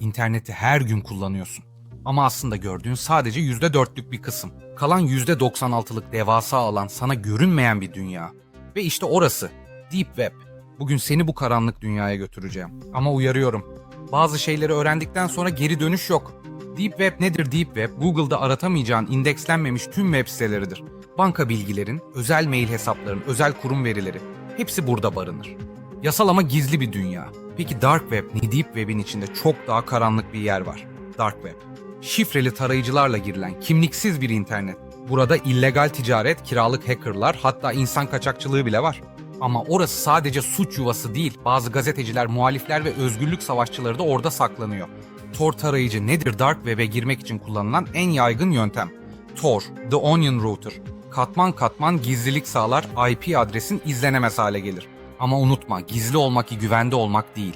İnterneti her gün kullanıyorsun. Ama aslında gördüğün sadece %4'lük bir kısım. Kalan %96'lık devasa alan sana görünmeyen bir dünya. Ve işte orası. Deep Web. Bugün seni bu karanlık dünyaya götüreceğim. Ama uyarıyorum. Bazı şeyleri öğrendikten sonra geri dönüş yok. Deep Web nedir Deep Web? Google'da aratamayacağın indekslenmemiş tüm web siteleridir. Banka bilgilerin, özel mail hesapların, özel kurum verileri hepsi burada barınır. Yasal ama gizli bir dünya. Peki Dark Web? Deep Web'in içinde çok daha karanlık bir yer var. Dark Web. Şifreli tarayıcılarla girilen kimliksiz bir internet. Burada illegal ticaret, kiralık hackerlar hatta insan kaçakçılığı bile var. Ama orası sadece suç yuvası değil. Bazı gazeteciler, muhalifler ve özgürlük savaşçıları da orada saklanıyor. Tor tarayıcı nedir Dark Web'e girmek için kullanılan en yaygın yöntem? Tor, The Onion Router. Katman katman gizlilik sağlar, IP adresin izlenemez hale gelir. Ama unutma, gizli olmak ki güvende olmak değil.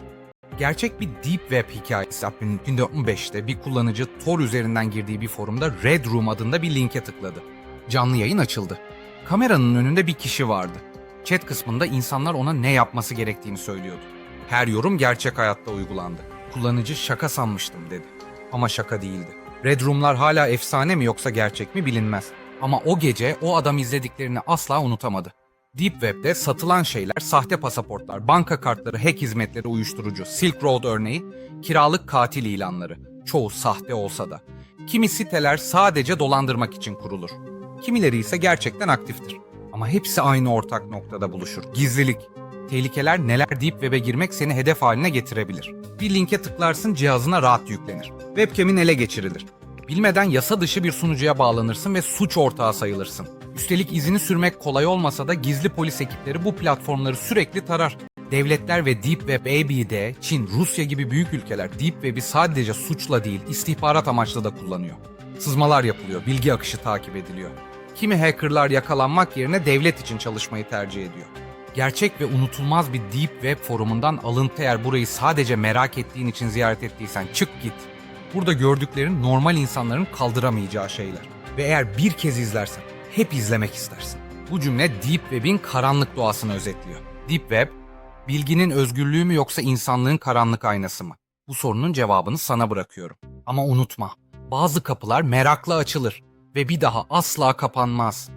Gerçek bir Deep Web hikayesi 2005'te bir kullanıcı Tor üzerinden girdiği bir forumda Red Room adında bir linke tıkladı. Canlı yayın açıldı. Kameranın önünde bir kişi vardı. Chat kısmında insanlar ona ne yapması gerektiğini söylüyordu. Her yorum gerçek hayatta uygulandı. Kullanıcı şaka sanmıştım dedi. Ama şaka değildi. Red Room'lar hala efsane mi yoksa gerçek mi bilinmez. Ama o gece o adam izlediklerini asla unutamadı. Deep Web'de satılan şeyler sahte pasaportlar, banka kartları, hack hizmetleri uyuşturucu, Silk Road örneği, kiralık katil ilanları. Çoğu sahte olsa da. Kimi siteler sadece dolandırmak için kurulur. Kimileri ise gerçekten aktiftir. Ama hepsi aynı ortak noktada buluşur. Gizlilik. Tehlikeler neler Deep Web'e girmek seni hedef haline getirebilir. Bir linke tıklarsın cihazına rahat yüklenir. Webcam'in ele geçirilir. Bilmeden yasa dışı bir sunucuya bağlanırsın ve suç ortağı sayılırsın. Üstelik izini sürmek kolay olmasa da gizli polis ekipleri bu platformları sürekli tarar. Devletler ve Deep Web ABD, Çin, Rusya gibi büyük ülkeler Deep Web'i sadece suçla değil istihbarat amaçlı da kullanıyor. Sızmalar yapılıyor, bilgi akışı takip ediliyor. Kimi hackerlar yakalanmak yerine devlet için çalışmayı tercih ediyor. Gerçek ve unutulmaz bir Deep Web forumundan alıntı eğer burayı sadece merak ettiğin için ziyaret ettiysen çık git. Burada gördüklerin normal insanların kaldıramayacağı şeyler. Ve eğer bir kez izlersen hep izlemek istersin. Bu cümle Deep Web'in karanlık doğasını özetliyor. Deep Web, bilginin özgürlüğü mü yoksa insanlığın karanlık aynası mı? Bu sorunun cevabını sana bırakıyorum. Ama unutma, bazı kapılar merakla açılır ve bir daha asla kapanmaz.